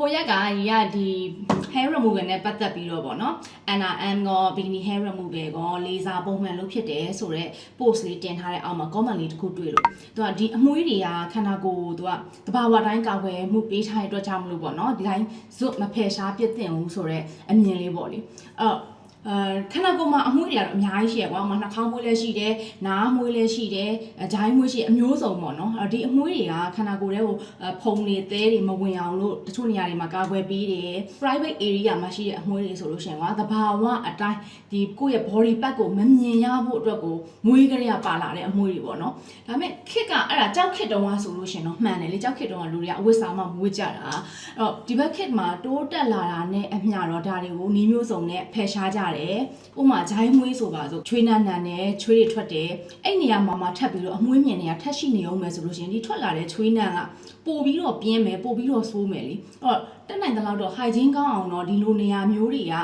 ဟိုရက်ကဒီကဒီ hair removal နဲ့ပတ်သက်ပြီးတော့ဗောနော် NRM ကော bikini hair removal ကောလေးစားပုံမှန်လို့ဖြစ်တယ်ဆိုတော့ post လေးတင်ထားတဲ့အောက်မှာ comment လေးတစ်ခုတွေ့လို့သူကဒီအမွှေးတွေကခန္ဓာကိုယ်သူကတဘာဝတိုင်းကာကွယ်မှုပေးထားတဲ့အတွက်ကြောင့်မလို့ဗောနော်ဒီတိုင်းဇွတ်မဖယ်ရှားပြစ်တင်ဘူးဆိုတော့အမြင်လေးဗောလေအဲ့တော့ အဲခန္ဓာကိုယ်မှာအမွှေးတွေကတော့အများကြီးရှိရကွာ။ဥပမာနှာခေါင်းမွှေးလည်းရှိတယ်၊နားမွှေးလည်းရှိတယ်၊အဂျိုင်းမွှေးရှိတယ်အမျိုးစုံပေါ့နော်။အဲ့တော့ဒီအမွှေးတွေကခန္ဓာကိုယ်ထဲကိုအဲဖုံတွေသဲတွေမဝင်အောင်လို့တချို့နေရာတွေမှာကာကွယ်ပေးတယ်။ private area မှာရှိတဲ့အမွှေးတွေဆိုလို့ရှိရင်ကွာသဘာဝအတိုင်းဒီကိုယ့်ရဲ့ body part ကိုမမြင်ရဖို့အတွက်ကိုမွေးကလေးကပါလာတဲ့အမွှေးတွေပေါ့နော်။ဒါပေမဲ့ခစ်ကအဲ့ဒါကြောက်ခစ်တုံးကဆိုလို့ရှိရင်တော့မှန်တယ်လေကြောက်ခစ်တုံးကလူတွေကအဝတ်စားမှမွေးကြတာ။အဲ့တော့ဒီဘက်ခစ်မှာတိုးတက်လာတာနဲ့အမျှတော့ဒါတွေကိုနှီးမျိုးစုံနဲ့ဖယ်ရှားကြတယ်။ဥပမာဂျိုင်းမွေးဆိုပါစို့ချွေးနန်းနန်းနဲ့ချွေးတွေထွက်တယ်။အဲ့နေရာမှာမှထပ်ပြီးတော့အမွေးမြင်တွေကထပ်ရှိနေအောင်မယ်ဆိုလို့ရှိရင်ဒီထွက်လာတဲ့ချွေးနန်းကပို့ပြီးတော့ပြင်းမယ်ပို့ပြီးတော့ဆိုးမယ်လေ။အဲ့တော့ တက်နိုင်တဲ့လောက်တော့ hygiene ကောင်းအောင်တော့ဒီလိုနေရာမျိုးတွေက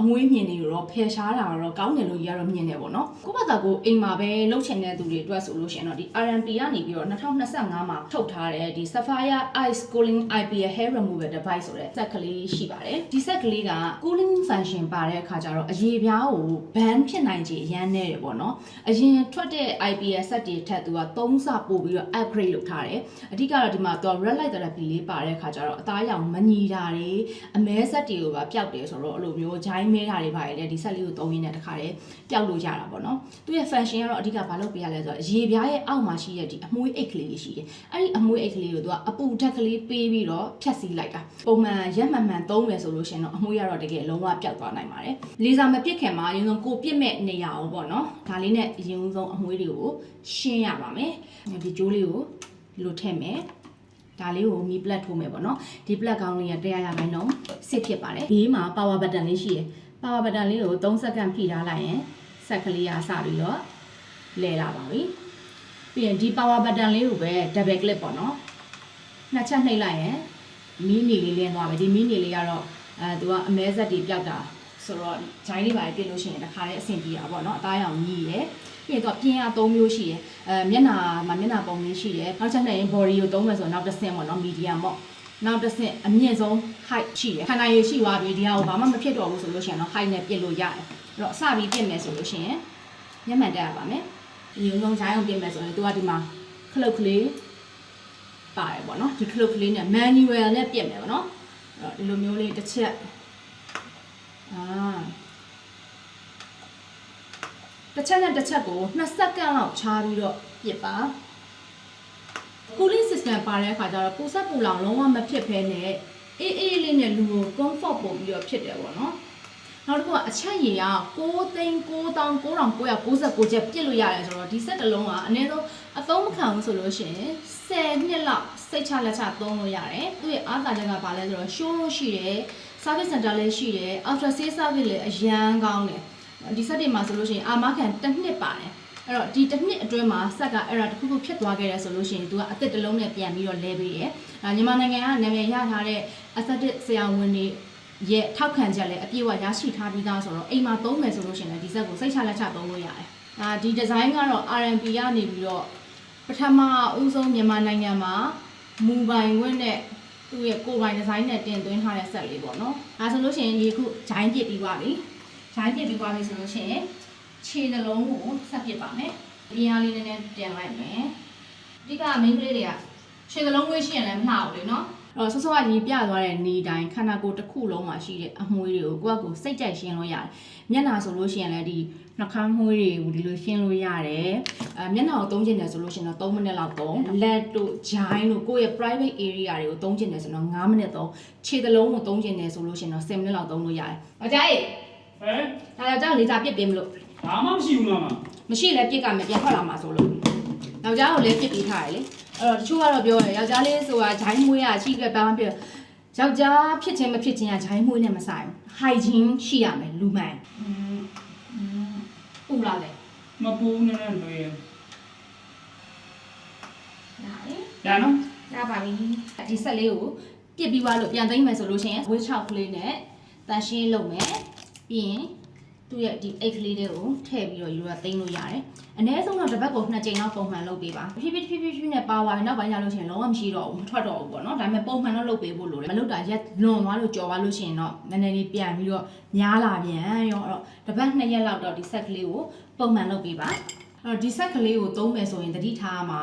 အမွေးမြင်တွေတော့ဖယ်ရှားတာတော့ကောင်းတယ်လို့ကြီးကတော့မြင်တယ်ပေါ့နော်။ကိုယ့်ဘာသာကိုအိမ်မှာပဲလှုပ်ချင်တဲ့သူတွေအတွက်ဆိုလို့ရှိရင်တော့ဒီ RMP ကနေပြီးတော့2025မှာထုတ်ထားတဲ့ဒီ Sapphire Ice Cooling IPL Hair Removal Device ဆိုတဲ့ဆက်ကလေးရှိပါတယ်။ဒီဆက်ကလေးက cooling function ပါတဲ့အခါကျတော့အရေပြားကို ban ဖြစ်နိုင်ခြေအရန်နေတယ်ပေါ့နော်။အရင်ထွက်တဲ့ IPL ဆက်တွေထက်သူက3ဆပို့ပြီးတော့ upgrade လုပ်ထားတယ်။အဓိကတော့ဒီမှာသူက red light therapy လေးပါတဲ့အခါကျတော့အသားရောင်မညီတာတွေအမဲဆက်တွေကိုပါပျောက်တယ်ဆိုတော့အဲ့လိုမျိုးဂျိုင်းမဲတာတွေပါလေဒီဆက်လေးကိုသုံးရင်းနဲ့တခါတည်းပျောက်လို့ရတာပေါ့နော်။သူရဲ့ function ကတော့အဓိကဘာလုပ်ပေးရလဲဆိုတော့ရေပြားရဲ့အောက်မှာရှိတဲ့ဒီအမွှေးအိတ်ကလေးရှိတယ်။အဲ့ဒီအမွှေးအိတ်ကလေးကိုသူကအပူဓာတ်ကလေးပေးပြီးတော့ဖြတ်စည်းလိုက်တာ။ပုံမှန်ရက်မှန်မှန်သုံးမယ်ဆိုလို့ရှိရင်တော့အမွှေးကတော့တကယ်လုံးဝပျောက်သွားနိုင်ပါတယ်။လေဆာမပစ်ခင်မှာအရင်ဆုံးကိုပစ်မဲ့နေရာအောင်ပေါ့နော်။ဒါလေးနဲ့အရင်ဆုံးအမွှေးတွေကိုရှင်းရပါမယ်။ဒီကြိုးလေးကိုဒီလိုထည့်မယ်။ ဒါလေးကိုမီပလက်ထိုးမယ်ပေါ့နော်ဒီ plug ကောင်းလေးက100ရာခိုင်နှုန်းစစ်ဖြစ်ပါတယ်ဘေးမှာ power button လေးရှိရယ် power button လေးကို3စက္ကန့်ဖိထားလိုက်ရင်ဆက်ကလေးကစပြီးတော့လဲလာပါပြီပြီးရင်ဒီ power button လေးကိုပဲ double click ပေါ့နော်နှစ်ချက်နှိပ်လိုက်ရင်မီးနီလေးလင်းသွားပြီဒီမီးနီလေးကတော့အဲသူကအမဲဆက်တွေပျောက်တာဆိုတော့ဂျိုင်းလေးပါပြစ်လို့ရှိရင်တခါလေးအဆင်ပြေတာပေါ့နော်အသားရောင်ကြီးရယ် ပြီးတော့ပြင်းအား၃မျိုးရှိရယ်အဲမျက်နှာမှာမျက်နှာပုံလေးရှိရယ်နောက်ချက်နဲ့ရင် body ကိုသုံးမယ်ဆိုတော့နောက်တစ်ဆင့်ပေါ့နော် medium ပေါ့နောက်တစ်ဆင့်အမြင့်ဆုံး height ရှိရယ်ခန္ဓာရည်ရှိသွားပြီဒီဟာကိုဘာမှမဖြစ်တော့ဘူးဆိုလို့ရှိရင်တော့ height နဲ့ပြစ်လို့ရတယ်အဲ့တော့အစပြီးပြစ်မယ်ဆိုလို့ရှိရင်မျက်မှန်တက်ရပါမယ်ဒီုံဆုံးဂျိုင်းအောင်ပြစ်မယ်ဆိုရင်သူကဒီမှာခလုတ်ကလေးပါတယ်ပေါ့နော်ဒီခလုတ်ကလေးနဲ့ manual နဲ့ပြစ်မယ်ပေါ့နော်အဲ့တော့ဒီလိုမျိုးလေးတစ်ချက်အာ တစ်ချက်နဲ့တစ်ချက်ကို2စက္ကန့်လောက်ခြားပြီးတော့ပြစ်ပါ cooling system ပါတဲ့အခါကျတော့ပူဆက်ပူလောင်လုံးဝမဖြစ်ဘဲနဲ့အေးအေးလေးနဲ့လူကို comfort ပို့ပြီးတော့ဖြစ်တယ်ပေါ့နော်နောက်တစ်ခုကအချက်ရည်က6သိန်း9999ချက်ပြစ်လို့ရတယ်ဆိုတော့ဒီဆက်တစ်လုံးကအနည်းဆုံးအသုံးမခံဘူးဆိုလို့ရှိရင်10နှစ်လောက်စိတ်ချလက်ချသုံးလို့ရတယ်သူ့ရဲ့အားသာချက်ကဘာလဲဆိုတော့ show လို့ရှိတယ် service center လည်းရှိတယ် after sales service လည်းအရန်ကောင်းတယ် ဒီဆက်တွေမှာဆိုလို့ရှိရင်အာမခံတစ်နှစ်ပါတယ်အဲ့တော့ဒီတစ်နှစ်အတွင်းမှာဆက်ကအဲ့ဒါတစ်ခုခုဖြစ်သွားခဲ့တယ်ဆိုလို့ရှိရင်သူကအစ်စ်တစ်လုံးနဲ့ပြန်ပြီးတော့လဲပေးတယ်။ဒါမြန်မာနိုင်ငံကနာမည်ရထားတဲ့အသက်တစ်ဆရာဝန်တွေရဲ့ထောက်ခံချက်လည်းအပြည့်အဝရရှိထားပြီးသားဆိုတော့အိမ်မှာသုံးမယ်ဆိုလို့ရှိရင်လည်းဒီဆက်ကိုစိတ်ချလက်ချသုံးလို့ရတယ်။ဒါဒီဒီဇိုင်းကတော့ RMP ကနေပြီးတော့ပထမဦးဆုံးမြန်မာနိုင်ငံမှာမူပိုင်ဝင့်နဲ့သူ့ရဲ့ကိုယ်ပိုင်ဒီဇိုင်းနဲ့တင်သွင်းထားတဲ့ဆက်လေးပေါ့နော်။ဒါဆိုလို့ရှိရင်ဒီခုဂျိုင်းပစ်ပြီးသွားပြီ။ ဂျိုင်းပစ်ပြီးသွားပြီဆိုလို့ရှိရင်ခြေနှလုံးကိုဆက်ပစ်ပါမယ်။ပြင်းအားလေးနည်းနည်းပြန်လိုက်မယ်။အဓိက main ကလေးတွေကခြေနှလုံးဝေးရှိရင်လည်းမလှဘူးလေနော်။အဲ့တော့ဆော့ဆော့ကညီပြသွားတဲ့နေတိုင်းခန္ဓာကိုယ်တစ်ခုလုံးမှာရှိတဲ့အမွှေးတွေကိုကိုယ့်အကူစိတ်ကြိုက်ရှင်းလို့ရတယ်။မျက်နှာဆိုလို့ရှိရင်လည်းဒီနှာခေါင်းမွှေးတွေကိုဒီလိုရှင်းလို့ရတယ်။အဲမျက်နှာကိုသုံးကျင်တယ်ဆိုလို့ရှိရင်တော့3မိနစ်လောက်သုံး။လက်တို့ဂျိုင်းတို့ကိုယ့်ရဲ့ private area တွေကိုသုံးကျင်တယ်ဆိုတော့9မိနစ်သုံး။ခြေသလုံးကိုသုံးကျင်တယ်ဆိုလို့ရှိရင်တော့10မိနစ်လောက်သုံးလို့ရတယ်။အကြိုက် ဟဲ့ဒါကြောင့်လေးစားပြစ်ပေးမလို့ဘာမှမရှိဘူးလားမမရှိလဲပြစ်ကမယ်ပြန်ထွက်လာမှာဆိုလို့ယောက်ျားကိုလည်းပြစ်ပြီးထားတယ်လေအဲ့တော့တချို့ကတော့ပြောတယ်ယောက်ျားလေးဆိုတာဂျိုင်းမွေးရရှိခဲ့ဘာမှပြယောက်ျားဖြစ်ခြင်းမဖြစ်ခြင်းကဂျိုင်းမွေးနဲ့မဆိုင်ဘူး hygiene ရှိရမယ်လူမှန်ပူလာတယ်မပူးနဲ့လွယ်ဒါလေဒါနော်ရပါပြီဒီဆက်လေးကိုပြစ်ပြီးသွားလို့ပြန်သိမ်းမယ်ဆိုလို့ရှိရင်ဝေးချောက်ကလေးနဲ့တန်ရှင်းလုပ်မယ် ပြီးရင်သူသူ့ရဲ့ဒီအိတ်ကလေးတွေကိုထည့်ပြီးတော့ယူရသိမ်းလို့ရတယ်အနည်းဆုံးတော့တစ်ပတ်ကိုနှစ်ကြိမ်လောက်ပုံမှန်လုပ်ပေးပါဖြည်းဖြည်းဖြည်းဖြည်းဖြည်းနဲ့ပါသွားရင်နောက်ပိုင်းကျလို့ရှိရင်လုံးဝမရှိတော့ဘူးမထွက်တော့ဘူးပေါ့နော်ဒါပေမဲ့ပုံမှန်တော့လုပ်ပေးဖို့လိုတယ်မလုပ်တာရက်လွန်သွားလို့ကြော်သွားလို့ရှိရင်တော့နည်းနည်းလေးပြန်ပြီးတော့များလာပြန်ရောအဲ့တော့တစ်ပတ်နှစ်ရက်လောက်တော့ဒီဆက်ကလေးကိုပုံမှန်လုပ်ပေးပါအဲ့တော့ဒီဆက်ကလေးကိုသုံးမယ်ဆိုရင်တတိထားမှာ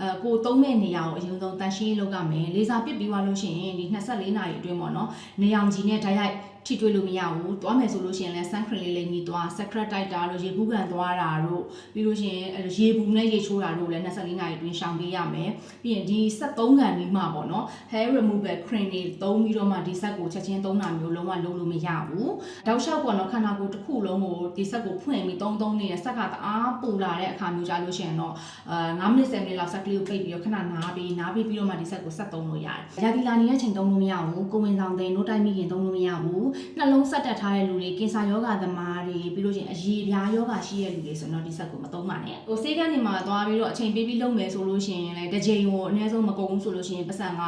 အဲကိုသုံးမဲ့နေရာကိုအရင်ဆုံးတန်ရှင်းလုပ်ရမယ်လေစာပစ်ပြီးသွားလို့ရှိရင်ဒီ24နာရီအတွင်းပေါ့နော်နေအောင်ကြီးနဲ့ဓာတ်ရိုက် ထိတွေ့လို့မရဘူး။သွားမယ်ဆိုလို့ရှိရင်လည်း sun cream လေးလေးညီသွား secret တိုက်တာလို့ရေကူးကန်သွားတာတို့ပြီးလို့ရှိရင်အဲ့လိုရေဘူးနဲ့ရေချိုးတာတို့လည်း24နာရီအတွင်းရှောင်ပေးရမယ်။ပြီးရင်ဒီ73ကန်ဒီမှာပေါ့နော် hair removal cream တွေသုံးပြီးတော့မှဒီဆက်ကိုချက်ချင်းသုံးတာမျိုးလုံးဝလုပ်လို့မရဘူး။တောက်လျှောက်ပေါ့နော်ခန္ဓာကိုယ်တစ်ခုလုံးကိုဒီဆက်ကိုဖွင့်ပြီးသုံးသုံးနေတဲ့ဆက်ကတအားပူလာတဲ့အခါမျိုးကြလို့ရှိရင်တော့အာ9မိနစ်10မိနစ်လောက်ဆက်ကလေးကိုပိတ်ပြီးတော့ခဏနားပြီးနားပြီးပြီးတော့မှဒီဆက်ကိုဆက်သုံးလို့ရတယ်။ရာသီလာနေတဲ့ချိန်သုံးလို့မရဘူး။ကိုဝင်ဆောင်တဲ့နိုးတိုင်းမိခင်သုံးလို့မရဘူး။နှလုံးဆက်တက်ထားတဲ့လူတွေကင်ဆာယောဂသမားတွေပြီးလို့ရှိရင်အရေပြားယောဂရှိတဲ့လူတွေဆိုတော့ဒီဆက်ကိုမသုံးပါနဲ့။ဟိုဆေးကန်းနေမှာသွားပြီးတော့အချိန်ပေးပြီးလုပ်မယ်ဆိုလို့ရှိရင်လည်းတစ်ချိန်ကိုအနည်းဆုံးမကုန်ဘူးဆိုလို့ရှိရင်ပတ်စံက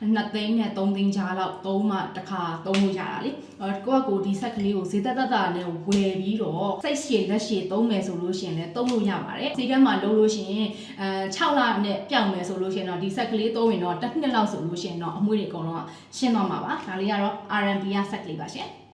2သိန်းနဲ့3သိန်းကြားလောက်သုံးမှတစ်ခါသုံးလို့ရတာလေ။အဲကိုကကိုဒီဆက်ကလေးကိုဈေးသက်သက်သာနဲ့ဝယ်ပြီးတော့စိတ်ရှည်လက်ရှည်သုံးမယ်ဆိုလို့ရှိရင်လည်းသုံးလို့ရပါတယ်။ဆေးကန်းမှာလုပ်လို့ရှိရင်အဲ6လနဲ့ပြောင်းမယ်ဆိုလို့ရှိရင်တော့ဒီဆက်ကလေးသုံးရင်တော့တစ်နှစ်လောက်ဆိုလို့ရှိရင်တော့အမွှေးတွေအကုန်လုံးကရှင်းသွားမှာပါ။ဒါလေးကတော့ R&B ကဆက်ကလေးပါရှင်။